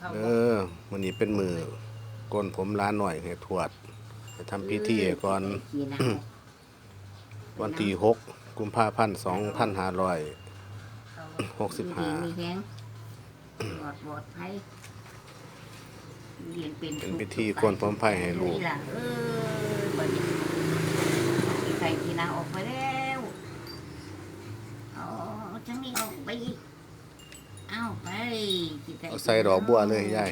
เข้าเอบ่อวันนี้เป็นมือโกนผมล้านหน่อยให้ทวดไปทำพิธีก่อนขี้หนาววันที่หกกุมภาพันธ์สองพันห้าร้อยเข้าหกสิบห้ามีแห้งปลอดปลอดภัยเรียนเป็นเป็นพิธีโกนผมไผ่ให้ลูกนี่ล่ะเออบัดนี้ขี้ไข่ขี้หนาวออกไปแล้วเอาจังนี้เอาไปอีกเอาไปขี้ไก่ เอาใส่ดอกบัวเลยยาย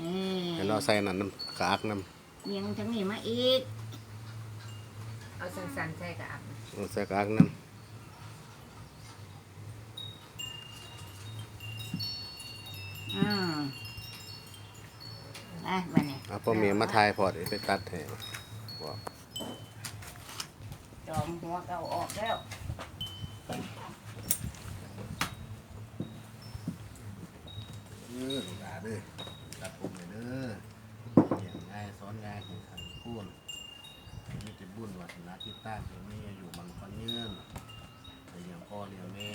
นี่ให้เราใส่นั่นน้ำกากน้เมียงจังนี้มาอีกเอาสั้นๆใส่กับอับำเอาใส่กากน้อืมอะบัดนี้ำเอาพ่อเมียมาทายพอดไปตัดให้บอกจอมหัวเก่าออกแล้ว ออลูกหลานเด้อตัดผมเลยเด้อเลี้ยงง่ายสอนง่ายให้ทันพูนมีแต่บุญวัฒนาที่ตั้งที่มีอยู่มันก็เนื่องแต่อย่างพ่อเลี้ยงแม่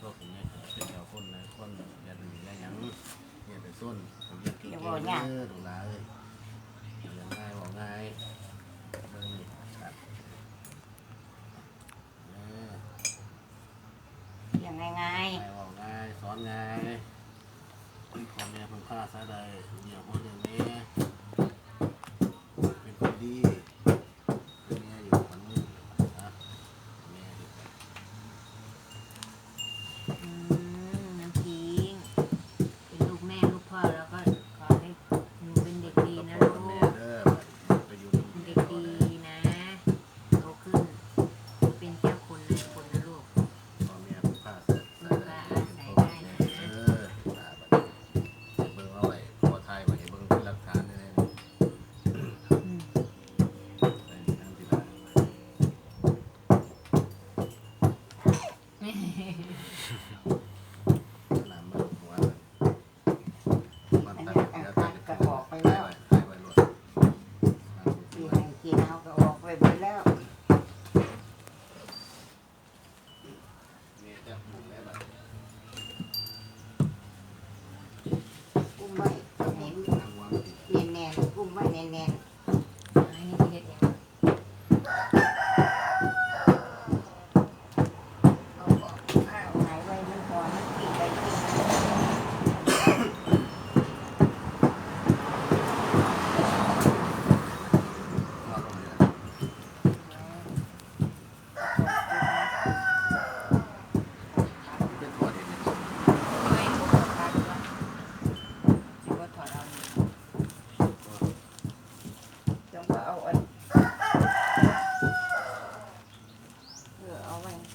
ตัวผมเนี่ยเป็นเจ้าคนในคนอย่าดื้ออย่าหยังอย่าไปส้นผมอยากกินเองเด้อลูกหลานเอ้ยเลี้ยงง่ายบอกง่ายเบิ่งนี่ตัดเออ ยังไงไง ง่ายบอกง่ายสอนง่ายคุณพ่อ แม่เพิ่ง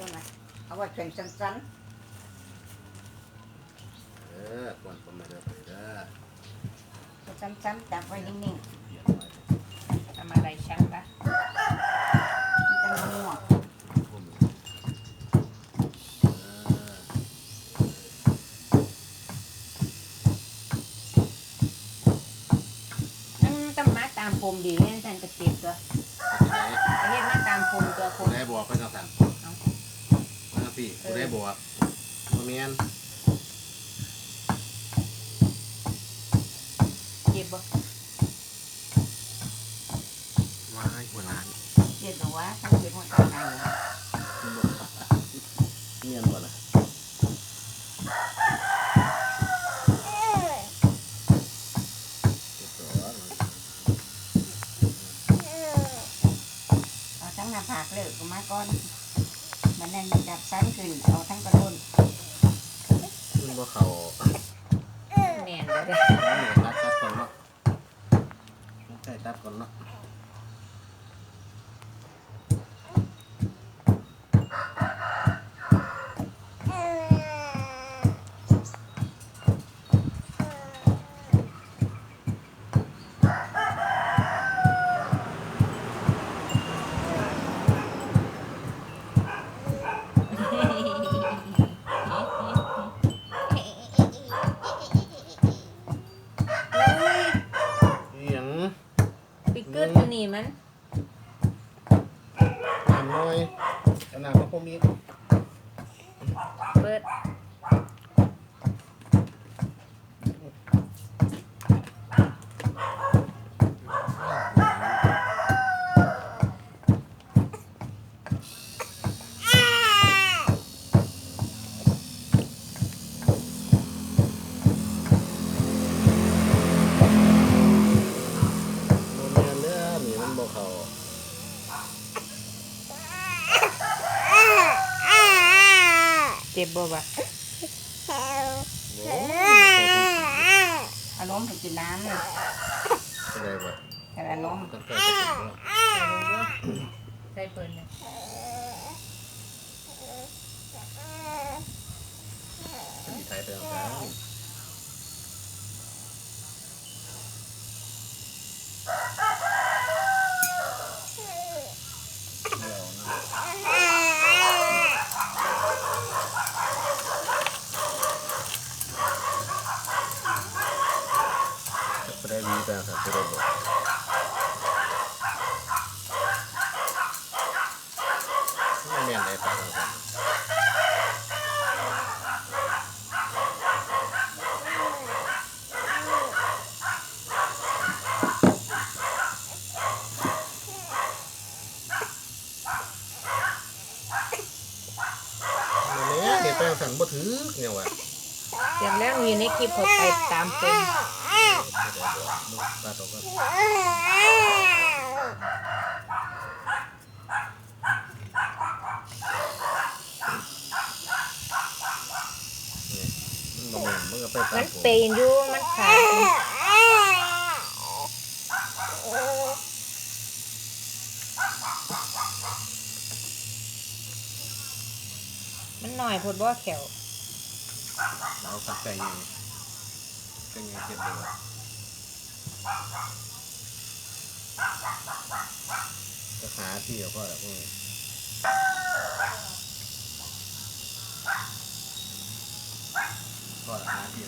เอาไว้จังไหนเอาไว้เป็นสั้นเออควรผมไม่ได้ไปเด้อๆสั้นๆจับไว้นิ่งเปลี่ยนไว้ทำอะไรช่างปะๆมันจะมั่วผมเอออืมต้องมาตามผมดีเนี่ยท่านจะเก็บตัว ไหน เฮ็ดมาตามผมตัวผ ผู้ ม ได้บอกไปจังสั่น เอา มาสิผู้ได้บอกบ่ แม่นเก็บบ่ว้ายหัวล้านเก็บตัววะทั้งเก็บหมดตอนไหนเนียนบ่ล่ะเก็บตัวเอาทั้งหน้าผากเลิกก็มาก่อน มันนั่นจับสั้นขึ้น เอาทั้งกระโดน มันบ่เข้าแม่นบ่เด้อนี่ตัดตัดก่อนเนาะใช่ตัดก่อนเนาะ นี้มันน้ำน้อยเอาน้ำมาพรมอีกเปิด เจ็บบ่บ่ะอ้อารมณ์ถึงกินน้ำเลยอะไรบ่แต่อารมณ์ตั้งแต่จะถึงแล้วใส่เปิ้นเนี่ย ที่ไทยไปเอาแล้วเดี๋ยวนะจะได้มีแต่สัตว์จะ ได้บ่ไม่แม่นได้ปลาของผมเนี่ยเห็นแป้งสั่นบ่ถือเนี่ยวะอย่างแรกมีในคลิปเขาไปตามเป็น ปลาตกก็มันปตามัมนผมเป็นอยู่มันขาดมันหน่อยพดบ่แขวเราขัดใจยังก็ยังเจ็บเลยว่ะ ก็ขาที่เราก็แบบนี้ก็ขาพี่